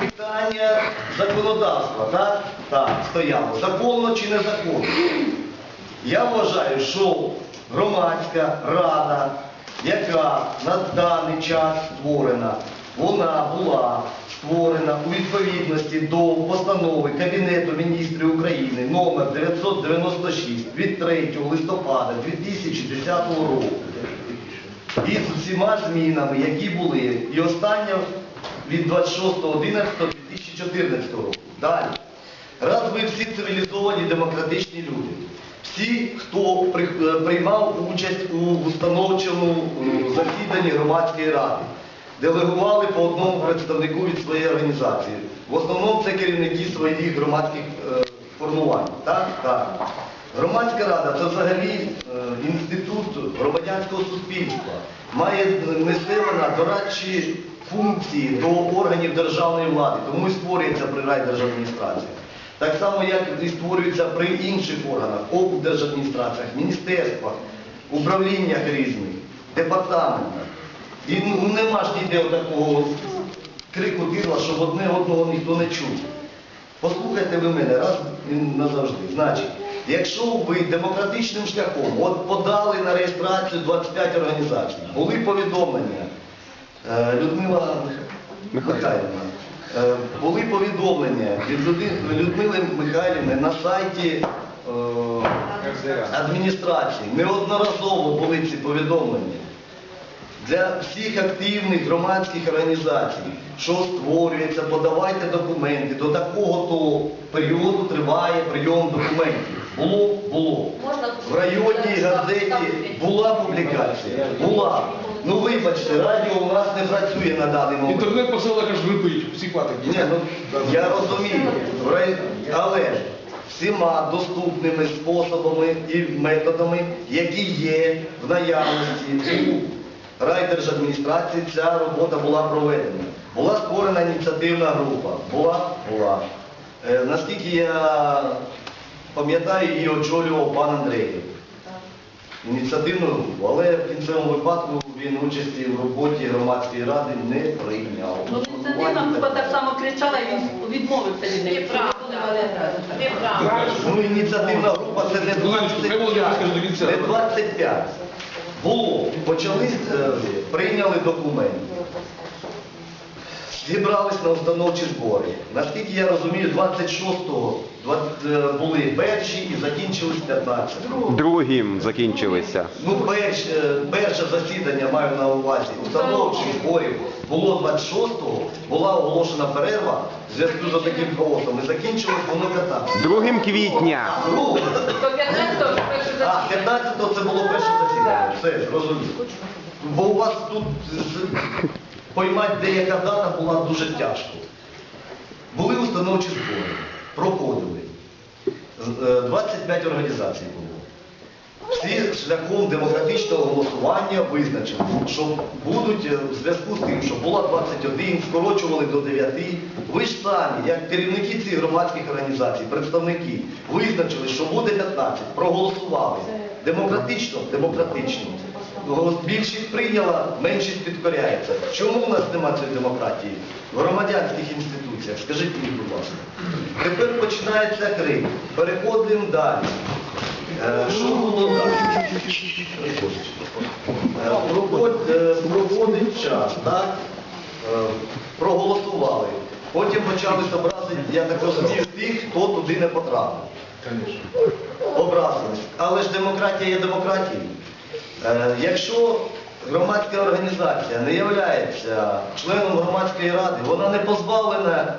Питання законодавства, так? Так, стояло. Законно чи незаконно? Я вважаю, що громадська рада, яка на даний час створена, вона була створена у відповідності до постанови Кабінету міністрів України номер 996 від 3 листопада 2010 року із усіма змінами, які були, і остання від 26.11.2014 року. Далі. Раз ви всі цивілізовані демократичні люди, всі, хто е, приймав участь у установчому засіданні громадської ради, делегували по одному представнику від своєї організації. В основному це керівники своїх громадських е, формувань. Так. Громадська рада це взагалі е, інститут громадянського суспільства. Має нести вона дорадчі функції до органів державної влади, тому і створюється при райдержадміністрації. Так само, як і створюється при інших органах, облдержадміністраціях, міністерствах, управліннях різних, департаментах. І нема ж ніде такого крику дирла, щоб одне одного ніхто не чув. Послухайте ви мене раз назавжди. Значить, якщо ви демократичним шляхом от подали на реєстрацію 25 організацій, були повідомлення, е, Людмила Михайлівна, е, були повідомлення від Людмили Михайлівни на сайті е, адміністрації. Неодноразово були ці повідомлення для всіх активних громадських організацій, що створюється, подавайте документи. До такого-то періоду триває прийом документів. Було? Було. В районній газеті була публікація? Була. Ну вибачте, радіо у нас не працює на даний момент. Інтернет посилок аж випить, всі хватить. Ні, ну я розумію, В рай- але всіма доступними способами і методами, які є в наявності у райдержадміністрації, ця робота була проведена. Була створена ініціативна група. Була? Була. Е, наскільки я пам'ятаю, її очолював пан Андрей. Ініціативну групу, але в кінцевому випадку він участі в роботі громадської ради не прийняв. Ну, ініціативна група так само кричала, і він відмовився від неї. Неправда. Ну, ініціативна група це не Олександр, хай Володимир скаже до кінця. 25. Не 25. Було. Почали, е, прийняли документ. Зібрались на установчі збори. Наскільки я розумію, 26-го е, були перші і закінчились 15-го. Другим закінчилися. Ну, перш, е, перше засідання маю на увазі установчих зборів було 26-го, була оголошена перерва в зв'язку з таким хаосом і закінчилось воно 15 Другим квітня. Ну, То 15-го ж перше а, засідання. 15-го це було перше засідання, все, зрозуміло. Бо у вас тут поймати деяка дата була дуже тяжко. Були установчі збори, проходили. Е, 25 організацій було. Всі шляхом демократичного голосування визначили, що будуть е, в зв'язку з тим, що було 21, скорочували до 9. Ви ж самі, як керівники цих громадських організацій, представники, визначили, що буде 15, проголосували. Демократично? Демократично. Більшість прийняла, меншість підкоряється. Чому в нас немає цієї демократії? В громадянських інституціях, скажіть мені, будь ласка. Тепер починається крик. Переходимо далі. Е, Що було далі? Е, проходь- е, Проходить час, так? Проголосували. Потім почали образи, я так розумію, тих, хто туди не потрапив. Образились. Але ж демократія є демократією. Е, Якщо громадська організація не є членом громадської ради, вона не позбавлена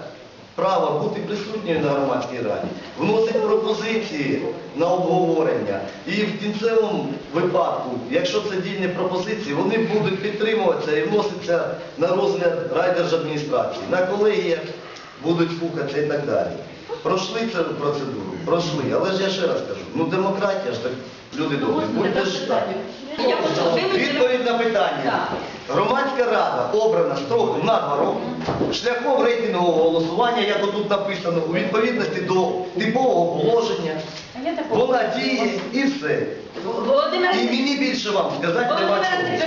права бути присутньою на громадській раді, вносить пропозиції на обговорення. І в кінцевому випадку, якщо це дільні пропозиції, вони будуть підтримуватися і вносяться на розгляд райдержадміністрації, на колегіях будуть слухатися і так далі. Пройшли цю процедуру? Пройшли. Але ж я ще раз кажу, ну демократія ж так, люди добрі, будьте ж так. Вилучити. Відповідь на питання. Громадська рада обрана строком на два роки шляхом рейтингового голосування, як отут написано, у відповідності до типового положення. Вона діє і все. І мені більше вам сказати нема чого.